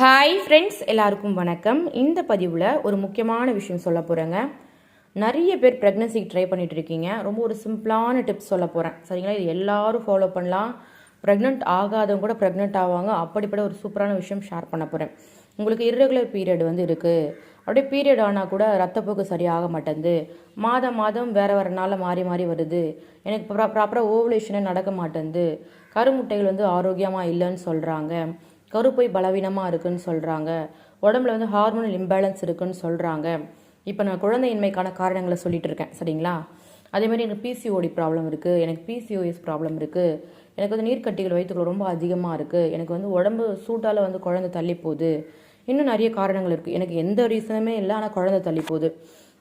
Hi friends எல்லாருக்கும் வணக்கம். இந்த பதிவில் ஒரு முக்கியமான விஷயம் சொல்ல போகிறேங்க நிறைய பேர் ப்ரெக்னன்சிக்கு ட்ரை பண்ணிகிட்டு இருக்கீங்க. ரொம்ப ஒரு சிம்பிளான டிப்ஸ் சொல்ல போகிறேன் சரிங்களா? இது எல்லாரும் ஃபாலோ பண்ணலாம். ப்ரெக்னென்ட் ஆகாதவங்க கூட ப்ரெக்னென்ட் ஆவாங்க. அப்படிப்பட்ட ஒரு சூப்பரான விஷயம் ஷேர் பண்ண போகிறேன் உங்களுக்கு இர்ரெகுலர் பீரியட் வந்து இருக்குது அப்படியே பீரியட் ஆனால் கூட ரத்தப்போக்கு சரியாக மாட்டேங்குது. மாதம் மாதம் வேறு வேறு நாளில் மாறி மாறி வருது. எனக்கு ப்ரா ப்ராப்பராக ஓவலேஷனே நடக்க மாட்டேங்குது. கருமுட்டைகள் வந்து ஆரோக்கியமாக இல்லைன்னு சொல்கிறாங்க கருப்பை பலவீனமாக இருக்குன்னு சொல்கிறாங்க உடம்புல வந்து ஹார்மோனல் இம்பேலன்ஸ் இருக்குன்னு சொல்கிறாங்க இப்போ நான் குழந்தையின்மைக்கான காரணங்களை சொல்லிட்டு இருக்கேன். சரிங்களா? அதேமாதிரி எனக்கு பிசிஓடி ப்ராப்ளம் இருக்குது எனக்கு பிசிஓஎஸ் ப்ராப்ளம் இருக்குது எனக்கு வந்து நீர்க்கட்டிகள் வயிற்றுக்குள்ள ரொம்ப அதிகமாக இருக்குது எனக்கு வந்து உடம்பு சூட்டால் வந்து குழந்தை தள்ளி போகுது. இன்னும் நிறைய காரணங்கள் இருக்குது எனக்கு எந்த ரீசனுமே இல்லை. ஆனால் குழந்தை தள்ளி போகுது.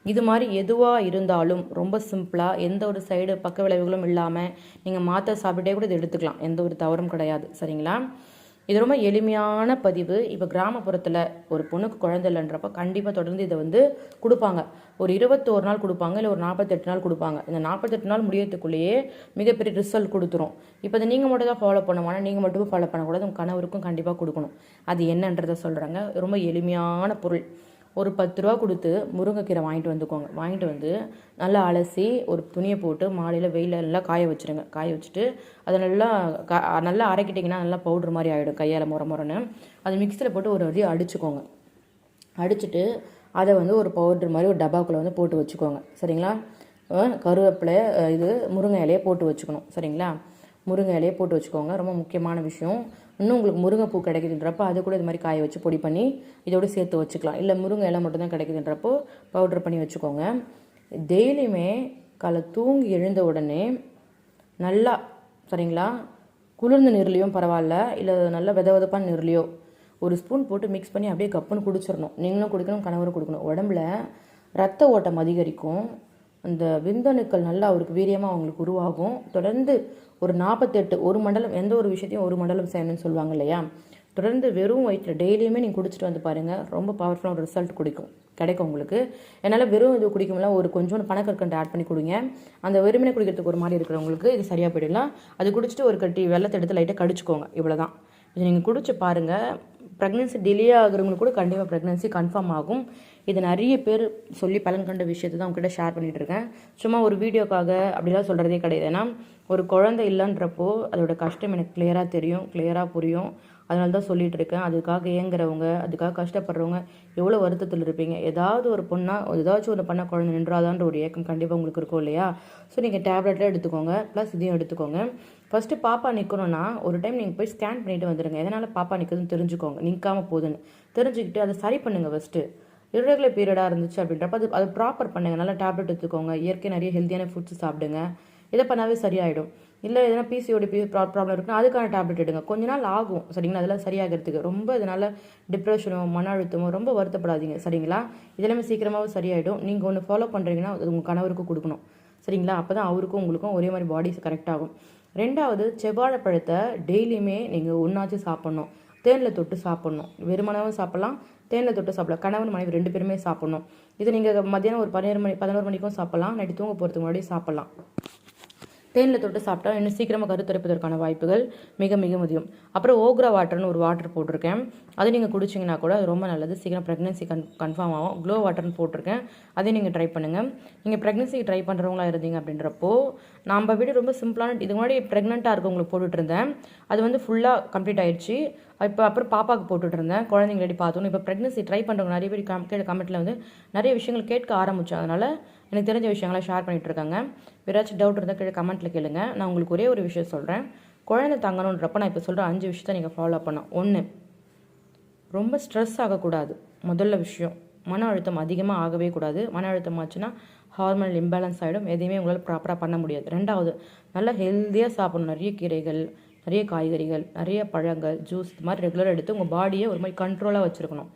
இது மாதிரி எதுவாக இருந்தாலும் ரொம்ப சிம்பிளாக எந்த ஒரு சைடு பக்க விளைவுகளும் இல்லாமல் நீங்கள் மாத்திரை சாப்பிட்டே கூட இதை எடுத்துக்கலாம். எந்த ஒரு தவறும் கிடையாது. சரிங்களா? இது ரொம்ப எளிமையான பதிவு. இப்போ கிராமப்புறத்தில் ஒரு பொண்ணுக்கு குழந்தை இல்லைன்றப்ப கண்டிப்பாக தொடர்ந்து இதை வந்து கொடுப்பாங்க. ஒரு இருபத்தோரு நாள் கொடுப்பாங்க இல்லை ஒரு நாற்பத்தெட்டு நாள் கொடுப்பாங்க. இந்த நாற்பத்தெட்டு நாள் முடியறதுக்குள்ளேயே மிகப்பெரிய ரிசல்ட் கொடுத்துரும். இப்போ இதை நீங்கள் மட்டும் தான் ஃபாலோ பண்ணுவானா நீங்கள் மட்டும் ஃபாலோ பண்ணக்கூடாது. உங்கள் கணவருக்கும் கண்டிப்பாக கொடுக்கணும். அது என்னன்றதை சொல்கிறாங்க ரொம்ப எளிமையான பொருள். ஒரு பத்து ரூபா கொடுத்து முருங்கைக்கீரை வாங்கிட்டு வந்துக்கோங்க. வாங்கிட்டு வந்து நல்லா அலசி ஒரு துணியை போட்டு மாலையில் வெயிலில் நல்லா காய வச்சுருங்க. காய வச்சுட்டு அதை நல்லா கா நல்லா அரைக்கிட்டிங்கன்னா நல்லா பவுட்ரு மாதிரி ஆகிடும் கையால் முற முறன்னு. அது மிக்சியில் போட்டு ஒரு வரையும் அடிச்சுக்கோங்க. அடிச்சுட்டு அதை வந்து ஒரு பவுட்ரு மாதிரி ஒரு டப்பாக்குள்ளே வந்து போட்டு வச்சுக்கோங்க. சரிங்களா? கருவேப்பிலை இது முருங்கை இலையை போட்டு வச்சுக்கணும். சரிங்களா? முருங்கை இலையை போட்டு வச்சுக்கோங்க. ரொம்ப முக்கியமான விஷயம். இன்னும் உங்களுக்கு முருங்கைப்பூ கிடைக்குதுன்றப்போ அது கூட இது மாதிரி காய வச்சு பொடி பண்ணி இதோட சேர்த்து வச்சுக்கலாம். இல்லை முருங்கை இலை மட்டும்தான் கிடைக்குதுன்றப்போ பவுட்ரு பண்ணி வச்சுக்கோங்க. டெய்லியுமே காலை தூங்கி எழுந்த உடனே நல்லா சரிங்களா? குளிர்ந்த நீர்லேயும் பரவாயில்ல. இல்லை நல்ல வித விதப்பான நெருலையோ ஒரு ஸ்பூன் போட்டு மிக்ஸ் பண்ணி அப்படியே கப்புன்னு குடிச்சிடணும். நீங்களும் குடிக்கணும் கணவரும் கொடுக்கணும். உடம்புல ரத்த ஓட்டம் அதிகரிக்கும். அந்த விந்தணுக்கள் நல்லா அவருக்கு வீரியமாக அவங்களுக்கு உருவாகும். தொடர்ந்து ஒரு நாற்பத்தெட்டு ஒரு மண்டலம் எந்த ஒரு விஷயத்தையும் ஒரு மண்டலம் செய்யணும்னு சொல்லுவாங்க இல்லையா? தொடர்ந்து வெறும் வயிற்றில் டெய்லியுமே நீங்கள் குடிச்சிட்டு வந்து பாருங்கள் ரொம்ப பவர்ஃபுல்லாக ஒரு ரிசல்ட் குடிக்கும். கிடைக்கும் உங்களுக்கு. என்னால் வெறும் இது குடிக்கும்ல ஒரு கொஞ்சோண்டு பணக்கற்கண்டு ஆட் பண்ணி கொடுங்க. அந்த வெறுமனே குடிக்கிறதுக்கு ஒரு மாதிரி இருக்கிறவங்களுக்கு இது சரியாக போயிடலாம். அது குடிச்சிட்டு ஒரு கட்டி வெள்ளத்தை எடுத்து லைட்டாக கடிச்சுக்கோங்க. இவ்வளோதான் இது நீங்கள் குடிச்சு பாருங்கள் ப்ரெக்னென்சி டிலே ஆகுறவங்களுக்கு கூட கண்டிப்பாக ப்ரெக்னென்சி கன்ஃபார்ம் ஆகும். இது நிறைய பேர் சொல்லி பலன் கண்ட விஷயத்தை தான் உங்ககிட்ட ஷேர் பண்ணிகிட்ருக்கேன் இருக்கேன். சும்மா ஒரு வீடியோக்காக அப்படிலாம் சொல்கிறதே கிடையாது. ஏன்னா ஒரு குழந்தை இல்லைன்றப்போ அதோட கஷ்டம் எனக்கு கிளியராக தெரியும் கிளியராக புரியும். அதனால தான் சொல்லிகிட்டு இருக்கேன். அதுக்காக ஏங்குறவங்க அதுக்காக கஷ்டப்படுறவங்க எவ்வளோ வருத்தத்தில் இருப்பீங்க? ஏதாவது ஒரு பொண்ணாக ஏதாச்சும் ஒரு பண்ண குழந்தை நின்றாதான்ற ஒரு ஏக்கம் கண்டிப்பாக உங்களுக்கு இருக்கும் இல்லையா? ஸோ நீங்கள் டேப்லெட்டில் எடுத்துக்கோங்க. ப்ளஸ் இதையும் எடுத்துக்கோங்க. ஃபஸ்ட்டு பாப்பா நிற்கணும்னா ஒரு டைம் நீங்கள் போய் ஸ்கேன் பண்ணிவிட்டு வந்துடுங்க எதனால் பாப்பா நிற்குதுன்னு தெரிஞ்சுக்கோங்க. நிற்காம போகுதுன்னு தெரிஞ்சுக்கிட்டு அதை சரி பண்ணுங்கள் ஃபஸ்ட்டு irregular பீரியடாக இருந்துச்சு அப்படின்றப்ப அது அது ப்ராப்பர் பண்ணுங்கள் நல்லா டேப்லெட் எடுத்துக்கோங்க. இயற்கை நிறைய ஹெல்த்தியான ஃபுட்ஸ் சாப்பிடுங்க. இதை பண்ணாவே சரியாயிடும். இல்லை எதனா பிசிஓடி பி ப்ராப்ளம் இருக்குன்னா அதுக்கான டேப்லெட் எடுங்க. கொஞ்ச நாள் ஆகும் சரிங்களா? அதெல்லாம் சரியாகிறதுக்கு. ரொம்ப இதனால் டிப்ரெஷனோ மன அழுத்தமோ ரொம்ப வருத்தப்படாதீங்க சரிங்களா? இதெல்லாமே சீக்கிரமாகவும் சரியாயிடும். நீங்கள் ஒன்று ஃபாலோ பண்ணுறீங்கன்னா அது உங்கள் கணவருக்கும் கொடுக்கணும். சரிங்களா? அப்போ தான் அவருக்கும் உங்களுக்கும் ஒரே மாதிரி பாடிஸ் கரெக்ட் ஆகும். ரெண்டாவது செவ்வாழைப்பழத்தை டெய்லியுமே நீங்கள் ஒன்றாச்சும் சாப்பிட்ணும். தேனில் தொட்டு சாப்பிட்ணும். வெறுமனவும் சாப்பிட்லாம் தேனில் தொட்டு சாப்பிடலாம். கணவன் மனைவி ரெண்டு பேருமே சாப்பிட்ணும். இது நீங்கள் மத்தியானம் ஒரு பதினேழு மணி பதினோரு மணிக்கும் சாப்பிட்லாம் நைட்டு தூங்க போகிறதுக்கு முன்னாடி சாப்பிட்லாம். தேனில் தொட்டு சாப்பிட்டா இன்னும் சீக்கிரமாக கருத்தரிப்பதற்கான வாய்ப்புகள் மிக மிக முதியும் அப்புறம் ஓக்ரா வாட்டர்னு ஒரு வாட்டர் போட்டிருக்கேன். அது நீங்கள் குடிச்சிங்கன்னா கூட அது ரொம்ப நல்லது. சீக்கிரம் ப்ரெக்னன்சி கன் கன்ஃபார்ம் ஆகும். க்ளோ வாட்டர்னு போட்டிருக்கேன். அதையும் நீங்கள் ட்ரை பண்ணுங்கள் நீங்கள் ப்ரெக்னன்சி ட்ரை பண்ணுறவங்களா இருந்தீங்க அப்படின்றப்போ நம்ம வீடு ரொம்ப சிம்பிளான இதுக்கு முன்னாடி ப்ரெக்னெண்ட்டாக இருக்கவங்களுக்கு போட்டுட்டு இருந்தேன் அது வந்து ஃபுல்லாக கம்ப்ளீட் ஆயிடுச்சு. இப்போ அப்புறம் பாப்பாவுக்கு போட்டுட்டு இருந்தேன் குழந்தைங்க ரெடி பார்த்தோம். இப்போ ப்ரெக்னன்சி ட்ரை பண்ணுறவங்க நிறைய பேர் கம் கீழே கமெண்ட்டில் வந்து நிறைய விஷயங்கள் கேட்க ஆரம்பித்தோம் அதனால் எனக்கு தெரிஞ்ச விஷயங்களை ஷேர் பண்ணிகிட்டு இருக்காங்க ஏதாச்சும் டவுட் இருந்தால் கீழே கமெண்ட்டில் கேளுங்க. நான் உங்களுக்கு ஒரே ஒரு விஷயம் சொல்கிறேன் குழந்தை தங்கணுன்றப்ப நான் இப்போ சொல்கிற அஞ்சு விஷயத்தை நீங்கள் ஃபாலோ பண்ணணும். ஒன்று ரொம்ப ஸ்ட்ரெஸ் ஆகக்கூடாது. முதல்ல விஷயம். மன அழுத்தம் அதிகமாக ஆகவே கூடாது. மன அழுத்தம் ஆச்சுன்னா ஹார்மோன் இம்பேலன்ஸ் ஆகிடும் எதையுமே உங்களால் ப்ராப்பராக பண்ண முடியாது. ரெண்டாவது நல்லா ஹெல்த்தியாக சாப்பிடணும். நிறைய கீரைகள் நிறைய காய்கறிகள் நிறைய பழங்கள் ஜூஸ் இது மாதிரி ரெகுலராக எடுத்து உங்கள் பாடியை ஒரு மாதிரி கண்ட்ரோலாக வச்சுருக்கணும்.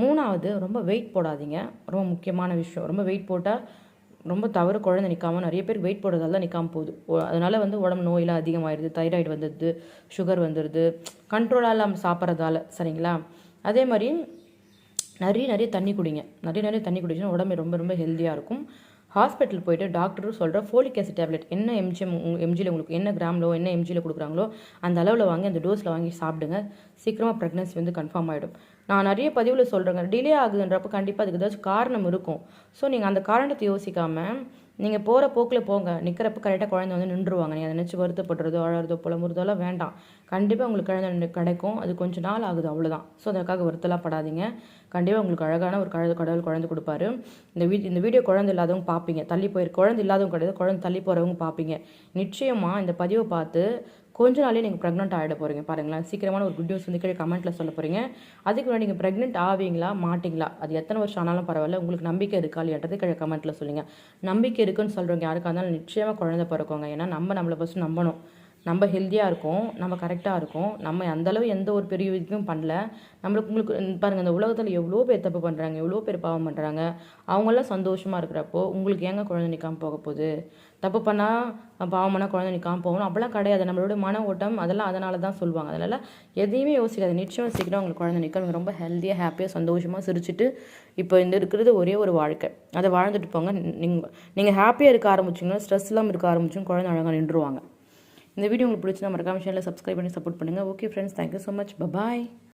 மூணாவது ரொம்ப வெயிட் போடாதீங்க. ரொம்ப முக்கியமான விஷயம். ரொம்ப வெயிட் போட்டால் ரொம்ப தவறு குழந்தை நிற்காம நிறைய பேர் வெயிட் போடுறதால தான் நிற்காம போகுது. அதனால் வந்து உடம்பு நோயெல்லாம் அதிகமாகிடுது தைராய்டு வந்துடுது சுகர் வந்துடுது கண்ட்ரோலாக இல்லாமல் சாப்பிட்றதால சரிங்களா? அதே மாதிரி நிறைய நிறைய தண்ணி குடிங்க. நிறைய நிறைய தண்ணி குடிச்சுன்னா உடம்பு ரொம்ப ரொம்ப ஹெல்த்தியாக இருக்கும். ஹாஸ்பிட்டல் போயிட்டு டாக்டரும் சொல்கிற ஃபோலிக் ஆசிட் டேப்லெட் என்ன எம்ஜிஎம் எம்ஜியில் உங்களுக்கு என்ன கிராமிலோ என்ன எம்ஜியில் கொடுக்குறாங்களோ அந்த அளவில் வாங்கி அந்த டோஸில் வாங்கி சாப்பிடுங்க. சீக்கிரமாக ப்ரெக்னன்சி வந்து கன்ஃபார்ம் ஆகிடும் நான் நிறைய பதிவில் சொல்கிறேங்க டிலே ஆகுதுன்றப்ப கண்டிப்பாக அதுக்கு ஏதாச்சும் காரணம் இருக்கும். ஸோ நீங்கள் அந்த காரணத்தை யோசிக்காமல் நீங்கள் போகிற போக்கில் போங்க. நிற்கிறப்ப கரெக்டாக குழந்தை வந்து நின்றுவாங்க நீங்கள் அதை நினச்சி வருத்தப்படுறதோ அழறதோ புலம்புறதோலாம் வேண்டாம். கண்டிப்பாக உங்களுக்கு குழந்தை கிடைக்கும். அது கொஞ்ச நாள் ஆகுது அவ்வளோதான் ஸோ அதுக்காக வருத்தலாம் படாதீங்க. கண்டிப்பாக உங்களுக்கு அழகான ஒரு கழுது கடவுள் குழந்தை கொடுப்பாரு. இந்த வீ இந்த வீடியோ குழந்தை இல்லாதவங்க பார்ப்பீங்க தள்ளி போயிரு குழந்தை இல்லாதவங்க கிடையாது. குழந்தை தள்ளி போகிறவங்க பார்ப்பீங்க நிச்சயமாக இந்த பதிவை பார்த்து கொஞ்ச நாளே நீங்கள் ப்ரெக்னென்ட் ஆகிட போகிறீங்க பாருங்களேன். சீக்கிரமான ஒரு குட் நியூஸ் வந்து கீழே கமெண்ட்டில் சொல்ல போகிறீங்க அதுக்கு முன்னாடி நீங்கள் ப்ரெக்னென்ட் ஆவீங்களா? மாட்டிங்களா? அது எத்தனை வருஷம் ஆனாலும் பரவாயில்ல. உங்களுக்கு நம்பிக்கை இருக்கா இல்லையாட்டது கீழே கமெண்ட்டில் சொல்லுங்கள் நம்பிக்கை இருக்குன்னு சொல்கிறவங்க யாருக்காக இருந்தாலும் நிச்சயமாக குழந்தை பிறக்கோங்க. ஏன்னா நம்ம நம்மளை ஃபஸ்ட்டு நம்பணும். நம்ம ஹெல்த்தியாக இருக்கோம் நம்ம கரெக்டாக இருக்கோம் நம்ம அந்தளவு எந்த ஒரு பெரிய இதுக்கும் பண்ணல. நம்மளுக்கு உங்களுக்கு பாருங்கள் இந்த உலகத்தில் எவ்வளோ பேர் தப்பு பண்ணுறாங்க எவ்வளோ பேர் பாவம் பண்ணுறாங்க அவங்களாம் சந்தோஷமாக இருக்கிறப்போ உங்களுக்கு ஏங்க குழந்தை நிற்காமல் போக போகுது? தப்பு பண்ணால் பாவம் பண்ணால் குழந்தை நிற்காமல் போகணும் அப்படிலாம் கிடையாது. நம்மளோட மன ஓட்டம் அதெல்லாம் அதனால தான் சொல்லுவாங்க. அதனால் எதையுமே யோசிக்காது நிச்சயம் சீக்கிரம் உங்களுக்கு குழந்தை நிற்க ரொம்ப ஹெல்த்தியாக ஹாப்பியாக சந்தோஷமாக சிரிச்சுட்டு இப்போ இந்த இருக்கிறது ஒரே ஒரு வாழ்க்கை. அதை வாழ்ந்துட்டு போங்க. நீங்கள் நீங்கள் ஹாப்பியாக இருக்க ஆரம்பிச்சிங்கன்னா ஸ்ட்ரெஸ் இல்லாமல் இருக்க ஆரம்பிச்சும் குழந்தை அழகாக நின்றுவாங்க இந்த வீடியோ உங்களுக்கு பிடிச்சினா மறக்காம சேனலில் சப்ஸ்கிரைப் பண்ணி சப்போர்ட் பண்ணுங்கள் okay friends thank you so much bye bye